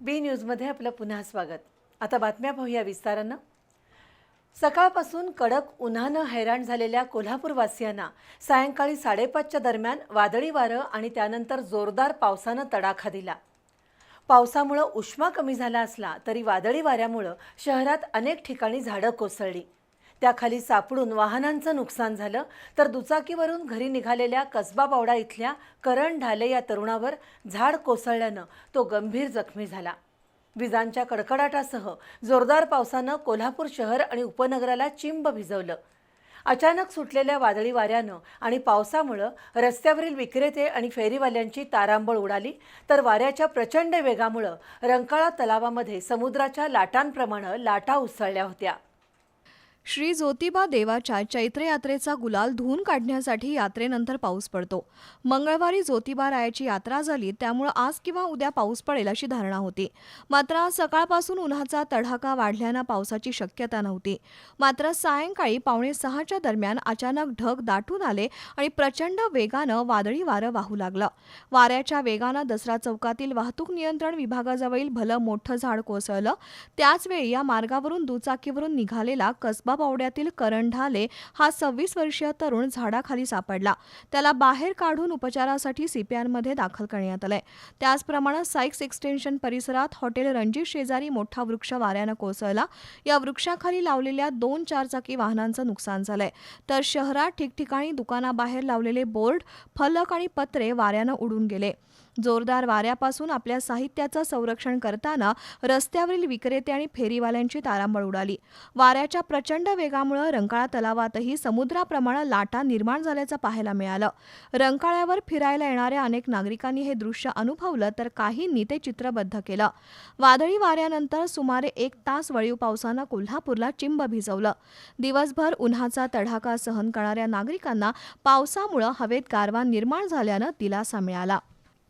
बी न्यूजमध्ये आपलं पुन्हा स्वागत. आता बातम्या पाहूया विस्तारानं. सकाळपासून कडक उन्हानं हैराण झालेल्या कोल्हापूरवासियांना सायंकाळी साडेपाचच्या दरम्यान वादळी वारं आणि त्यानंतर जोरदार पावसानं तडाखा दिला. पावसामुळं उष्मा कमी झाला असला तरी वादळी वाऱ्यामुळं शहरात अनेक ठिकाणी झाडं कोसळली. त्याखाली सापडून वाहनांचं नुकसान झालं तर दुचाकीवरून घरी निघालेल्या कसबा बावडा इथल्या करण ढाले या तरुणावर झाड कोसळल्यानं तो गंभीर जखमी झाला. विजांच्या कडकडाटासह जोरदार पावसानं कोल्हापूर शहर आणि उपनगराला चिंब भिजवलं. अचानक सुटलेल्या वादळी वाऱ्यानं आणि पावसामुळं रस्त्यावरील विक्रेते आणि फेरीवाल्यांची तारांबळ उडाली तर वाऱ्याच्या प्रचंड वेगामुळं रंकाळा तलावामध्ये समुद्राच्या लाटांप्रमाणे लाटा उसळल्या होत्या. श्री ज्योतिबा देवाच्या चैत्र यात्रेचा गुलाल धुवून काढण्यासाठी यात्रेनंतर पाऊस पडतो. मंगळवारी ज्योतिबा रायाची यात्रा झाली त्यामुळे आज किंवा उद्या पाऊस पडेल अशी धारणा होती. मात्र आज सकाळपासून उन्हाचा तडाखा वाढल्यानं पावसाची शक्यता नव्हती. मात्र सायंकाळी पावणे सहाच्या दरम्यान अचानक ढग दाटून आले आणि प्रचंड वेगानं वादळी वारं वाहू लागलं. वाऱ्याच्या वेगानं दसरा चौकातील वाहतूक नियंत्रण विभागाजवळील भलं मोठं झाड कोसळलं. त्याचवेळी या मार्गावरून दुचाकीवरून निघालेला कसबा पावड्यातील करण ढाले हा सव्वीस वर्षीय तरुण झाडाखाली सापडला. त्याला बाहेर काढून उपचारासाठी सीपीआरमध्ये दाखल करण्यात आलंय. त्याचप्रमाणे सायक्स एक्सटेन्शन परिसरात हॉटेल रणजित शेजारी मोठा वृक्ष वाऱ्यानं कोसळला. या वृक्षाखाली लावलेल्या दोन चारचाकी वाहनांचं नुकसान झालंय. तर शहरात ठिकठिकाणी दुकानाबाहेर लावलेले बोर्ड फलक आणि पत्रे वाऱ्यानं उडून गेले. जोरदार वाऱ्यापासून आपल्या साहित्याचं संरक्षण करताना रस्त्यावरील विक्रेते आणि फेरीवाल्यांची तारांबळ उडाली. वाऱ्याच्या प्रचंड वेगामुळे रंकाळा तलावातही समुद्राप्रमाणे लाटा निर्माण झाल्याचं पाहायला मिळालं. रंकाळ्यावर फिरायला येणाऱ्या अनेक नागरिकांनी हे दृश्य अनुभवलं तर काहींनी ते चित्रबद्ध केलं. वादळी वाऱ्यानंतर सुमारे एक तास वळीव पावसानं कोल्हापूरला चिंब भिजवलं. दिवसभर उन्हाचा तडाखा सहन करणाऱ्या नागरिकांना पावसामुळं हवेत गारवा निर्माण झाल्यानं दिलासा मिळाला.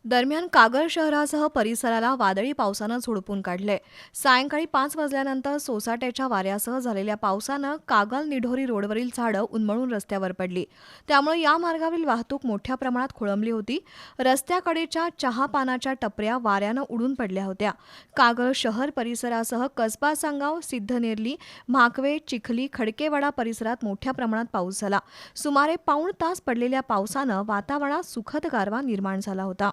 दरम्यान कागल शहरासह परिसराला वादळी पावसानं झोडपून काढले. सायंकाळी पाच वाजल्यानंतर सोसाट्याच्या वाऱ्यासह झालेल्या पावसानं कागल निढोरी रोडवरील झाडं उन्मळून रस्त्यावर पडली. त्यामुळे या मार्गावरील वाहतूक मोठ्या प्रमाणात खोळंबली होती. रस्त्याकडेच्या चहा पानाच्या टपऱ्या वाऱ्यानं उडून पडल्या होत्या. कागल शहर परिसरासह कसबा सांगाव सिद्धनेरली म्हाकवे चिखली खडकेवाडा परिसरात मोठ्या प्रमाणात पाऊस झाला. सुमारे पाऊण तास पडलेल्या पावसानं वातावरणात सुखद गारवा निर्माण झाला होता.